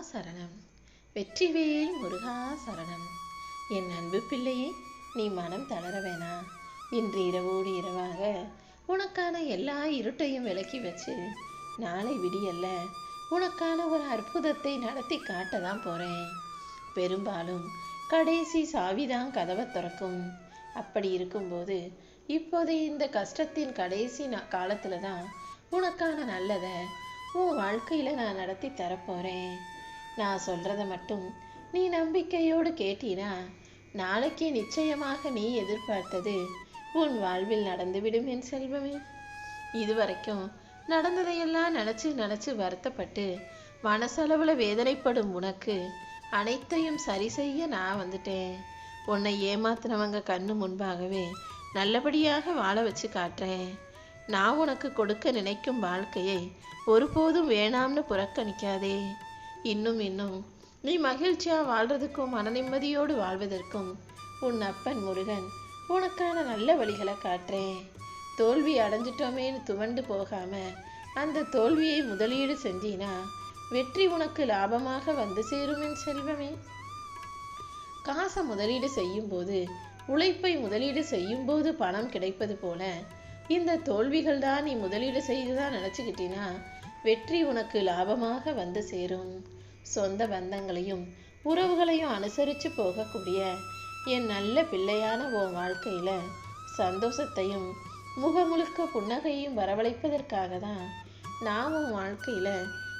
சரணம். வெற்றிவேல் முருகா சரணம். என் அன்பு பிள்ளையே நீ மனம் தளர வேணாம் இன்று இரவோடு இரவாக உனக்கான எல்லா இருட்டையும் விலக்கி வச்சு நாளை விடியல்ல உனக்கான ஒரு அற்புதத்தை நடத்தி காட்ட தான் போறேன். பெரும்பாலும் கடைசி சாவிதான் கதவை திறக்கும். அப்படி இருக்கும்போது இப்போதைய இந்த கஷ்டத்தின் கடைசி நா தான் உனக்கான நல்லதை உன் வாழ்க்கையில நான் நடத்தி தரப்போறேன் நான் சொல்கிறத மட்டும் நீ நம்பிக்கையோடு கேட்டீனா நாளைக்கே நிச்சயமாக நீ எதிர்பார்த்தது உன் வாழ்வில் நடந்துவிடும் என் செல்வமே. இதுவரைக்கும் நடந்ததையெல்லாம் நினச்சி நினச்சி வருத்தப்பட்டு மனசளவில் வேதனைப்படும் உனக்கு அனைத்தையும் சரி செய்ய நான் வந்துட்டேன். உன்னை ஏமாத்தினவங்க கண்ணு முன்பாகவே நல்லபடியாக வாழ வச்சு காட்டுறேன். நான் உனக்கு கொடுக்க நினைக்கும் வாழ்க்கையை ஒருபோதும் வேணாம்னு புறக்கணிக்காதே. இன்னும் இன்னும். நீ மகிழ்ச்சியா வாழ்றதுக்கும் மன நிம்மதியோடு வாழ்வதற்கும் உன் அப்பன் முருகன் உனக்கான நல்ல வழிகளை காட்டுறேன். தோல்வி அடைஞ்சிட்டோமேன்னு துவண்டு போகாம அந்த தோல்வியை முதலீடு செஞ்சீனா வெற்றி உனக்கு லாபமாக வந்து சேரும் என் செல்வமே. காசை முதலீடு செய்யும்போது உழைப்பை முதலீடு செய்யும்போது பணம் கிடைப்பது போல இந்த தோல்விகள் தான் நீ முதலீடு செய்துதான் நினச்சிக்கிட்டினா வெற்றி உனக்கு லாபமாக வந்து சேரும். சொந்த பந்தங்களையும் உறவுகளையும் அனுசரித்து போகக்கூடிய என் நல்ல பிள்ளையான உன் வாழ்க்கையில சந்தோஷத்தையும் முகமுழுக்க புன்னகையும் வரவழைப்பதற்காக தான் நான் உன் வாழ்க்கையில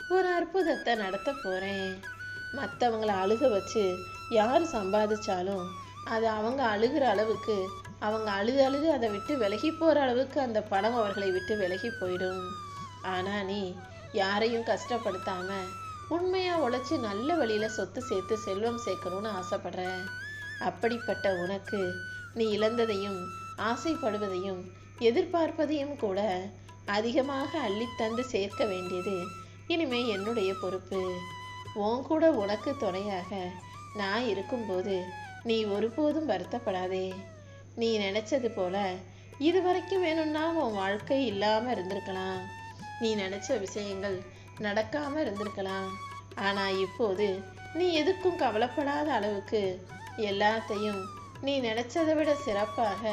ஒரு அற்புதத்தை நடத்த போறேன். மற்றவங்கள அழுக வச்சு யார் சம்பாதிச்சாலும் அது அவங்க அழுகிற அளவுக்கு அவங்க அழுது அழுது அதை விட்டு விலகி போகிற அளவுக்கு அந்த பணம் அவர்களை விட்டு விலகி போயிடும். ஆனால் நீ யாரையும் கஷ்டப்படுத்தாம உண்மையா உழைச்சி நல்ல வழியில சொத்து சேர்த்து செல்வம் சேர்க்கணும்னு ஆசைப்படுற? அப்படிப்பட்ட உனக்கு நீ இழந்ததையும் ஆசைப்படுவதையும் எதிர்பார்ப்பதையும் கூட அதிகமாக அள்ளித்தந்து சேர்க்க வேண்டியது இனிமே என்னுடைய பொறுப்பு. உன் கூட உனக்கு துணையாக நான் இருக்கும்போது நீ ஒருபோதும் வருத்தப்படாதே. நீ நினைச்சது போல இது வரைக்கும் வேணும்னா உன் வாழ்க்கை இல்லாம இருந்திருக்கலாம். நீ நினைச்ச விஷயங்கள் நடக்காம இருந்திருக்கலாம். ஆனா இப்போது நீ எதுக்கும் கவலைப்படாத அளவுக்கு எல்லாத்தையும் நீ நினைச்சதை விட சிறப்பாக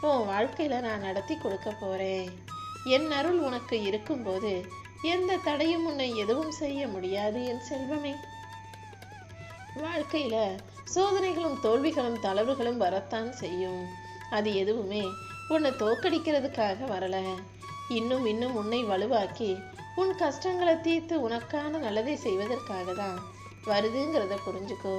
உன் வாழ்க்கையில நான் நடத்தி கொடுக்க போறேன். என் அருள் உனக்கு இருக்கும்போது எந்த தடையும் உன்னை எதுவும் செய்ய முடியாது என் செல்வமே. வாழ்க்கையில சோதனைகளும் தோல்விகளும் தளர்வுகளும் வரத்தான் செய்யும். அது எதுவுமே உன்னை தோக்கடிக்கிறதுக்காக வரல. இன்னும் இன்னும் உன்னை வலுவாக்கி உன் கஷ்டங்களை தீர்த்து உனக்கான நல்லதை செய்வதற்காக தான் வருதுங்கிறத புரிஞ்சுக்கோ.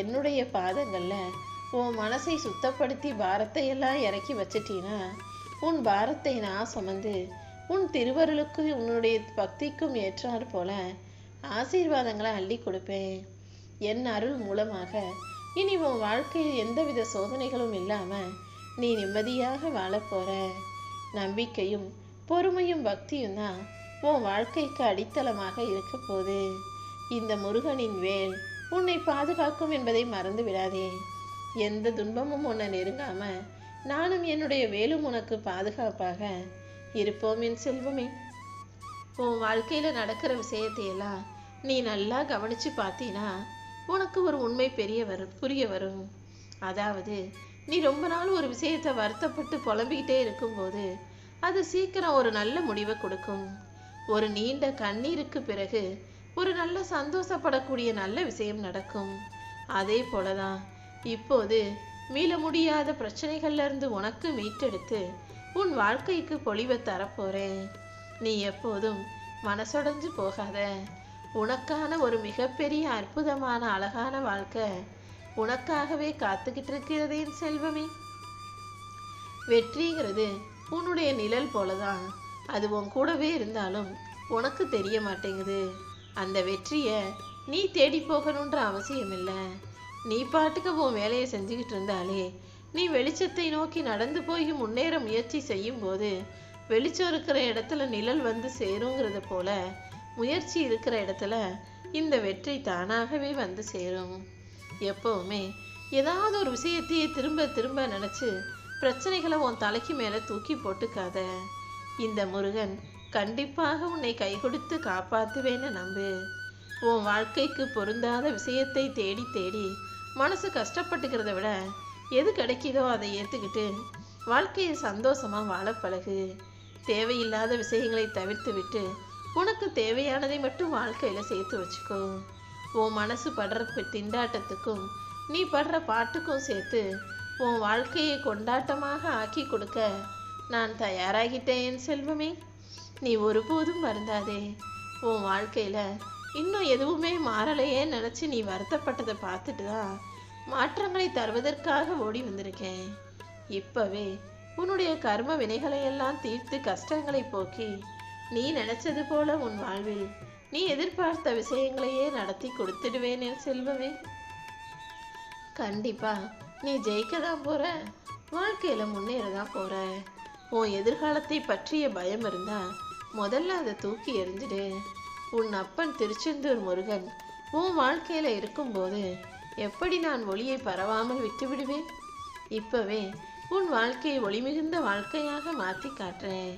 என்னுடைய பாதங்களில் உன் மனசை சுத்தப்படுத்தி பாரத்தை எல்லாம் இறக்கி வச்சிட்டீன்னா உன் பாரத்தை நான் சுமந்து உன் திருவருளுக்கு உன்னுடைய பக்திக்கும் ஏற்றாற் போல ஆசீர்வாதங்களை அள்ளி கொடுப்பேன். என் அருள் மூலமாக இனி உன் வாழ்க்கையில் எந்தவித சோதனைகளும் இல்லாமல் நீ நிம்மதியாக வாழப்போற நம்பிக்கையும் பொறுமையும் பக்தியும் தான் உன் வாழ்க்கைக்கு அடித்தளமாக இருக்க இந்த முருகனின் வேல் உன்னை பாதுகாக்கும் என்பதை மறந்து விடாதே. எந்த துன்பமும் உன்னை நெருங்காம நானும் என்னுடைய வேலும் உனக்கு பாதுகாப்பாக இருப்போம் என் செல்வமே. உன் வாழ்க்கையில் நடக்கிற விஷயத்தையெல்லாம் நீ நல்லா கவனித்து பார்த்தீனா உனக்கு ஒரு உண்மை பெரிய வரும் புரிய வரும். அதாவது நீ ரொம்ப நாள் ஒரு விஷயத்தை வருத்தப்பட்டு புலம்பிக்கிட்டே இருக்கும்போது அது சீக்கிரம் ஒரு நல்ல முடிவை கொடுக்கும். ஒரு நீண்ட கண்ணீருக்கு பிறகு ஒரு நல்ல சந்தோஷப்படக்கூடிய நல்ல விஷயம் நடக்கும். அதே போலதான் இப்போது மீள முடியாத பிரச்சனைகள்ல இருந்து உனக்கு மீட்டெடுத்து உன் வாழ்க்கைக்கு பொலிவை தரப்போறேன். நீ எப்போதும் மனசொடைஞ்சு போகாத. உனக்கான ஒரு மிகப்பெரிய அற்புதமான அழகான வாழ்க்கை உனக்காகவே காத்துக்கிட்டு இருக்கிறதேன் செல்வமே. வெற்றிங்கிறது உன்னுடைய நிழல் போலதான். அது உன் கூடவே இருந்தாலும் உனக்கு தெரிய மாட்டேங்குது. அந்த வெற்றியை நீ தேடி போகணுன்ற அவசியம் இல்லை நீ பாட்டுக்கு உன் வேலையை செஞ்சுக்கிட்டு இருந்தாலே நீ வெளிச்சத்தை நோக்கி நடந்து போய் முன்னேற முயற்சி செய்யும் போது வெளிச்சம் இருக்கிற இடத்துல நிழல் வந்து சேருங்கிறத போல முயற்சி இருக்கிற இடத்துல இந்த வெற்றி தானாகவே வந்து சேரும். எப்பவுமே ஏதாவது ஒரு விஷயத்தையே திரும்ப திரும்ப நினைச்சு பிரச்சனைகளை உன் தலைக்கு மேல தூக்கி போட்டுக்காத. இந்த முருகன் கண்டிப்பாக உன்னை கை கொடுத்து காப்பாற்றுவேன்னு நம்பு. உன் வாழ்க்கைக்கு பொருந்தாத விஷயத்தை தேடி தேடி மனசு கஷ்டப்பட்டுக்கிறத விட எது கிடைக்குதோ அதை ஏற்றுக்கிட்டு வாழ்க்கையை சந்தோஷமாக வாழ பழகு. தேவையில்லாத விஷயங்களை தவிர்த்து விட்டு உனக்கு தேவையானதை மட்டும் வாழ்க்கையில் சேர்த்து வச்சுக்கோ. உன் மனசு படுற திண்டாட்டத்துக்கும் நீ படுற பாட்டுக்கும் சேர்த்து உன் வாழ்க்கையை கொண்டாட்டமாக ஆக்கி கொடுக்க நான் தயாராகிட்டேன் என் செல்வமே. நீ ஒருபோதும் வருந்தாதே. உன் வாழ்க்கையில் இன்னும் எதுவுமே மாறலையே நினச்சி நீ வருத்தப்பட்டதை பார்த்துட்டு தான் மாற்றங்களை தருவதற்காக ஓடி வந்திருக்கேன். இப்போவே உன்னுடைய கர்ம வினைகளை எல்லாம் தீர்த்து கஷ்டங்களை போக்கி நீ நினச்சது போல உன் வாழ்வில் நீ எதிர்பார்த்த விஷயங்களையே நடத்தி கொடுத்துடுவேன் என் செல்வமே. கண்டிப்பா நீ ஜெயிக்க தான் போற. வாழ்க்கையில முன்னேற தான் போற. உன் எதிர்காலத்தை பற்றிய பயம் இருந்தா முதல்ல அதை தூக்கி எறிஞ்சிடு. உன் அப்பன் திருச்செந்தூர் முருகன் உன் வாழ்க்கையில் இருக்கும்போது எப்படி நான் ஒளியை பரவாமல் விட்டுவிடுவேன்? இப்பவே உன் வாழ்க்கையை ஒளி மிகுந்த வாழ்க்கையாக மாற்றி காட்டுறேன்.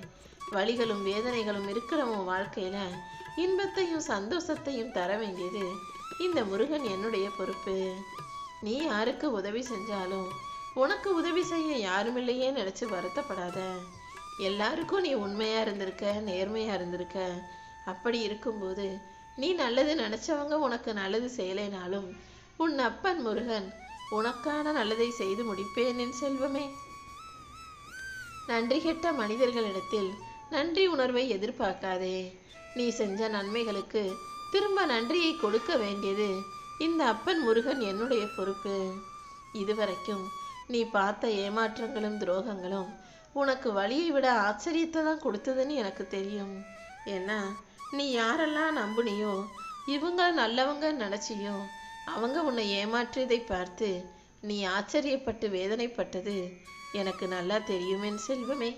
வலிகளும் வேதனைகளும் இருக்கிற உன் வாழ்க்கையில் இன்பத்தையும் சந்தோஷத்தையும் தர வேண்டியது இந்த முருகன் என்னுடைய பொறுப்பு. நீ யாருக்கு உதவி செஞ்சாலும் உனக்கு உதவி செய்ய யாருமில்லையே நினைச்சு வருத்தப்படாத. எல்லாருக்கும் நீ உண்மையா இருந்திருக்க நேர்மையா இருந்திருக்க. அப்படி இருக்கும்போது நீ நல்லது நினைச்சவங்க உனக்கு நல்லது செய்யலைனாலும் உன் அப்பன் முருகன் உனக்கான நல்லதை செய்து முடிப்பேன் என் செல்வமே. நன்றி கெட்ட மனிதர்களிடத்தில் நன்றி உணர்வை எதிர்பார்க்காதே. நீ செஞ்ச நன்மைகளுக்கு திரும்ப நன்றியை கொடுக்க வேண்டியது இந்த அப்பன் முருகன் என்னுடைய பொறுப்பு. இதுவரைக்கும் நீ பார்த்த ஏமாற்றங்களும் துரோகங்களும் உனக்கு வழியை விட ஆச்சரியத்தை தான் கொடுத்ததுன்னு எனக்கு தெரியும். ஏன்னா நீ யாரெல்லாம் நம்புனியோ இவங்க நல்லவங்க நினச்சியோ அவங்க உன்னை ஏமாற்றியதை பார்த்து நீ ஆச்சரியப்பட்டு வேதனைப்பட்டது எனக்கு நல்லா தெரியும் செல்வமே.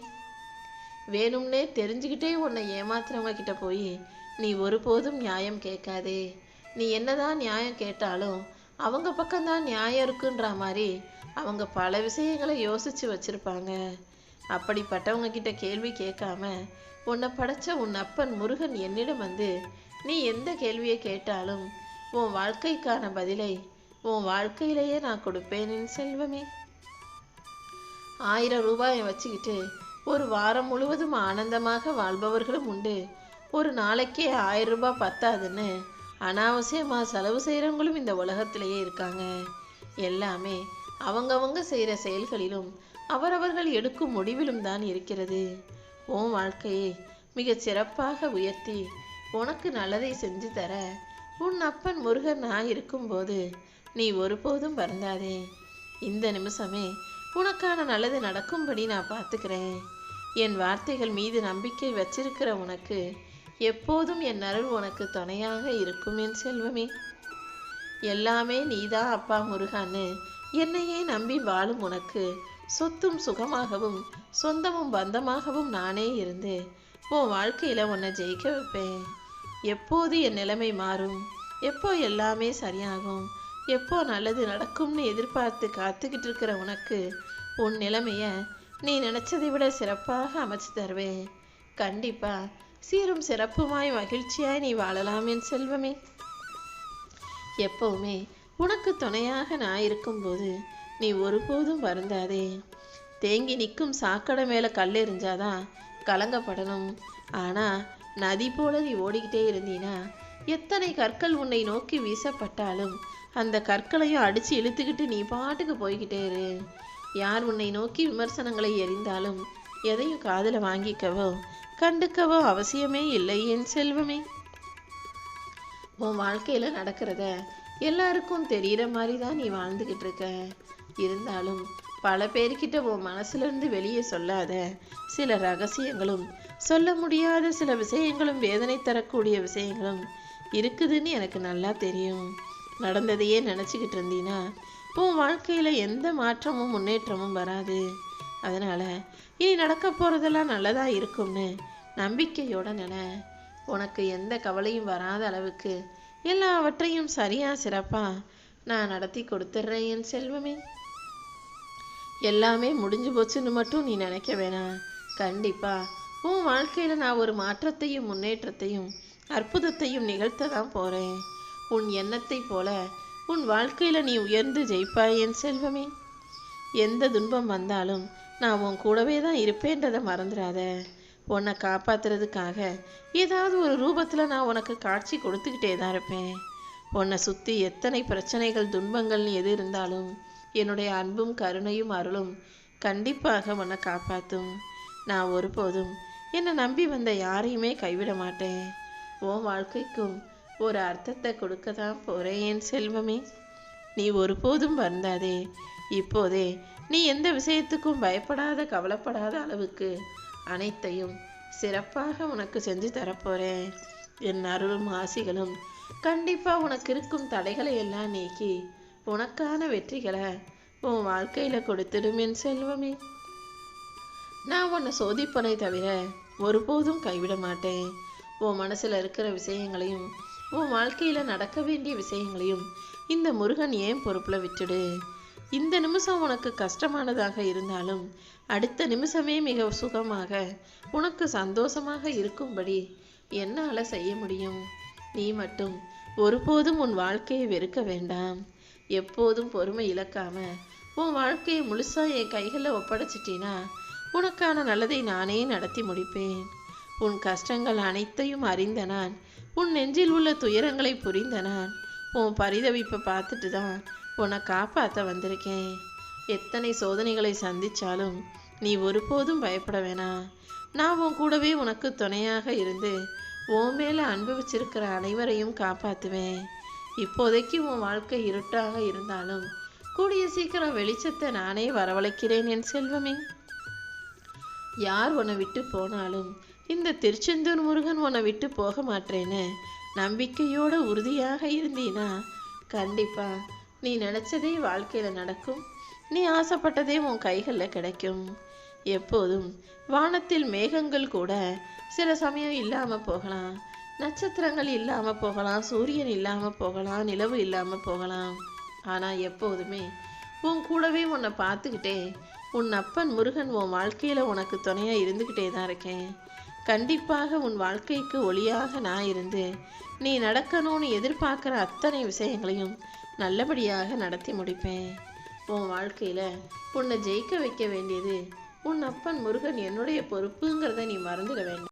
வேணும்னே தெரிஞ்சுக்கிட்டே உன்னை ஏமாத்துறவங்க கிட்ட போய் நீ ஒருபோதும் நியாயம் கேட்காதே. நீ என்னதான் நியாயம் கேட்டாலும் அவங்க பக்கம்தான் நியாயம் இருக்குன்ற மாதிரி அவங்க பல விஷயங்களை யோசிச்சு வச்சிருப்பாங்க. அப்படிப்பட்டவங்க கிட்ட கேள்வி கேட்காம உன்னை படைச்ச உன் அப்பன் முருகன் என்னிடம் வந்து நீ எந்த கேள்வியை கேட்டாலும் உன் வாழ்க்கைக்கான பதிலை உன் வாழ்க்கையிலேயே நான் கொடுப்பேன் என் செல்வமே. ஆயிரம் ரூபாயை வச்சுக்கிட்டு ஒரு வாரம் முழுவதும் ஆனந்தமாக வாழ்பவர்களும் உண்டு. ஒரு நாளைக்கே ஆயிரம் ரூபாய் பத்தாதுன்னு அனாவசியமாக செலவு செய்கிறவங்களும் இந்த உலகத்திலேயே இருக்காங்க. எல்லாமே அவங்கவங்க செய்கிற செயல்களிலும் அவரவர்கள் எடுக்கும் முடிவிலும் தான் இருக்கிறது. உன் வாழ்க்கையை மிகச் சிறப்பாக உயர்த்தி உனக்கு நல்லதை செஞ்சு தர உன் அப்பன் முருகன் நான் இருக்கும்போது நீ ஒருபோதும் வருந்தாதே. இந்த நிமிஷமே உனக்கான நல்லது நடக்கும்படி நான் பார்த்துக்கிறேன். என் வார்த்தைகள் மீது நம்பிக்கை வச்சிருக்கிற உனக்கு எப்போதும் என் அருள் உனக்கு துணையாக இருக்கும் என் செல்வமே. எல்லாமே நீதான் அப்பா முருகான்னு என்னையே நம்பி வாழும் உனக்கு. சொத்தும் சுகமாகவும் சொந்தமும் பந்தமாகவும் நானே இருந்து உன் வாழ்க்கையில் உன்னை ஜெயிக்க வைப்பேன். எப்போது என் நிலைமை மாறும்? எப்போ எல்லாமே சரியாகும்? எப்போ நல்லது நடக்கும்னு எதிர்பார்த்து காத்துக்கிட்டு இருக்கிற உனக்கு உன் நிலைமைய நீ நினைச்சதை விட சிறப்பாக அமைச்சு தருவேன். கண்டிப்பா சீரும் சிறப்புமாய் மகிழ்ச்சியாய் நீ வாழலாம் என் செல்வமே. எப்பவுமே உனக்கு துணையாக நான் இருக்கும்போது நீ ஒருபோதும் வருந்தாதே. தேங்கி நிற்கும் சாக்கடை மேலே கல் எறிஞ்சாதான் கலங்கப்படணும். ஆனால் நதி போல நீ ஓடிக்கிட்டே இருந்தீனா எத்தனை கற்கள் உன்னை நோக்கி வீசப்பட்டாலும் அந்த கற்களையும் அடித்து இழுத்துக்கிட்டு நீ பாட்டுக்கு போய்கிட்டே இரு. யார் உன்னை நோக்கி விமர்சனங்களை எறிந்தாலும் எதையும் காதில் வாங்கிக்கவோ கண்டுக்கவோ அவசியமே இல்லை என் செல்வமே. உன் வாழ்க்கையில் நடக்கிறத எல்லாருக்கும் தெரியிற மாதிரி தான் நீ வாழ்ந்துக்கிட்டு இருக்க இருந்தாலும் பல பேர்கிட்ட உன் மனசுலேருந்து வெளியே சொல்லாத. சில ரகசியங்களும் சொல்ல முடியாத சில விஷயங்களும் வேதனை தரக்கூடிய விஷயங்களும் இருக்குதுன்னு எனக்கு நல்லா தெரியும். நடந்ததையே நினச்சிக்கிட்டு இருந்தீன்னா உன் வாழ்க்கையில் எந்த மாற்றமும் முன்னேற்றமும் வராது. அதனால் இனி நடக்க போகிறதெல்லாம் நல்லதாக இருக்கும்னு நம்பிக்கையோட நினை உனக்கு எந்த கவலையும் வராத அளவுக்கு எல்லாவற்றையும் சரியா சிறப்பா நான் நடத்தி கொடுத்துட்றேன் என் செல்வமே. எல்லாமே முடிஞ்சு போச்சுன்னு மட்டும் நீ நினைக்க வேணாம் கண்டிப்பா. உன் வாழ்க்கையில நான் ஒரு மாற்றத்தையும் முன்னேற்றத்தையும் அற்புதத்தையும் நிகழ்த்த தான் போறேன். உன் எண்ணத்தைப் போல உன் வாழ்க்கையில் நீ உயர்ந்து ஜெயிப்பாய் என் செல்வமே. எந்த துன்பம் வந்தாலும் நான் உன் கூடவே தான் இருப்பேன்றதை மறந்துடாத. உன்னை காப்பாத்துறதுக்காக ஏதாவது ஒரு ரூபத்தில் நான் உனக்கு காட்சி கொடுத்துக்கிட்டே தான் இருப்பேன். உன்னை சுற்றி எத்தனை பிரச்சனைகள் துன்பங்கள்னு எது இருந்தாலும் என்னுடைய அன்பும் கருணையும் அருளும் கண்டிப்பாக உன்னை காப்பாற்றும் நான் ஒருபோதும் என்னை நம்பி வந்த யாரையுமே கைவிட மாட்டேன். உன் வாழ்க்கைக்கும் ஒரு அர்த்தத்தை கொடுக்க தான் போகிறேன் என் செல்வமே. நீ ஒருபோதும் வருந்தாதே. இப்போதே நீ எந்த விஷயத்துக்கும் பயப்படாத கவலைப்படாத அளவுக்கு அனைத்தையும் சிறப்பாக உனக்கு செஞ்சு தரப்போறேன். என் அருளும் ஆசிகளும் கண்டிப்பா உனக்கு இருக்கும் தடைகளை எல்லாம் நீக்கி உனக்கான வெற்றிகளை உன் வாழ்க்கையில கொடுத்துடும் என் செல்வமே. நான் உன்னை சோதிப்பனை தவிர ஒருபோதும் கைவிட மாட்டேன். உன் மனசுல இருக்கிற விஷயங்களையும் உன் வாழ்க்கையில நடக்க வேண்டிய விஷயங்களையும் இந்த முருகன் ஏன் பொறுப்புல விட்டுடு? இந்த நிமிஷம் உனக்கு கஷ்டமானதாக இருந்தாலும் அடுத்த நிமிஷமே மிக சுகமாக உனக்கு சந்தோஷமாக இருக்கும்படி என்னால் செய்ய முடியும். நீ மட்டும் ஒருபோதும் உன் வாழ்க்கையை வெறுக்க வேண்டாம். எப்போதும் பொறுமை இழக்காம உன் வாழ்க்கையை முழுசா என் கைகளில் ஒப்படைச்சிட்டினா உனக்கான நல்லதை நானே நடத்தி முடிப்பேன். உன் கஷ்டங்கள் அனைத்தையும் அறிந்த நான் உன் நெஞ்சில் உள்ள துயரங்களை புரிந்த நான் உன் பரிதவிப்பை பார்த்துட்டு தான் உன்னை காப்பாற்ற வந்திருக்கேன். எத்தனை சோதனைகளை சந்தித்தாலும் நீ ஒருபோதும் பயப்பட வேணாம். நான் உன் கூடவே உனக்கு துணையாக இருந்து உன் மேலே அன்பு வச்சிருக்கிற அனைவரையும் காப்பாற்றுவேன் இப்போதைக்கு உன் வாழ்க்கை இருட்டாக இருந்தாலும் கூடிய சீக்கிரம் வெளிச்சத்தை நானே வரவழைக்கிறேன் என் செல்வமே. யார் உன்னை விட்டு போனாலும் இந்த திருச்செந்தூர் முருகன் உன்னை விட்டு போக மாட்டேன்னு நம்பிக்கையோட உறுதியாக இருந்தீனா? கண்டிப்பாக நீ நினச்சதே வாழ்க்கையில் நடக்கும். நீ ஆசைப்பட்டதே உன் கைகளில் கிடைக்கும். எப்போதும் வானத்தில் மேகங்கள் கூட சில சமயம் இல்லாமல் போகலாம். நட்சத்திரங்கள் இல்லாமல் போகலாம். சூரியன் இல்லாமல் போகலாம். நிலவு இல்லாமல் போகலாம். ஆனால் எப்போதுமே உன் கூடவே உன்னை பார்த்துக்கிட்டே உன் அப்பன் முருகன் உன் வாழ்க்கையில் உனக்கு துணையாக இருந்துக்கிட்டே தான் இருக்கேன். கண்டிப்பாக உன் வாழ்க்கைக்கு ஒளியாக நான் இருந்து நீ நடக்கணும்னு எதிர்பார்க்குற அத்தனை விஷயங்களையும் நல்லபடியாக நடத்தி முடிப்பேன். உன் வாழ்க்கையில் உன்னை ஜெயிக்க வைக்க வேண்டியது உன் அப்பன் முருகன் என்னுடைய பொறுப்புங்கிறத நீ மறந்துட வேண்டாம்.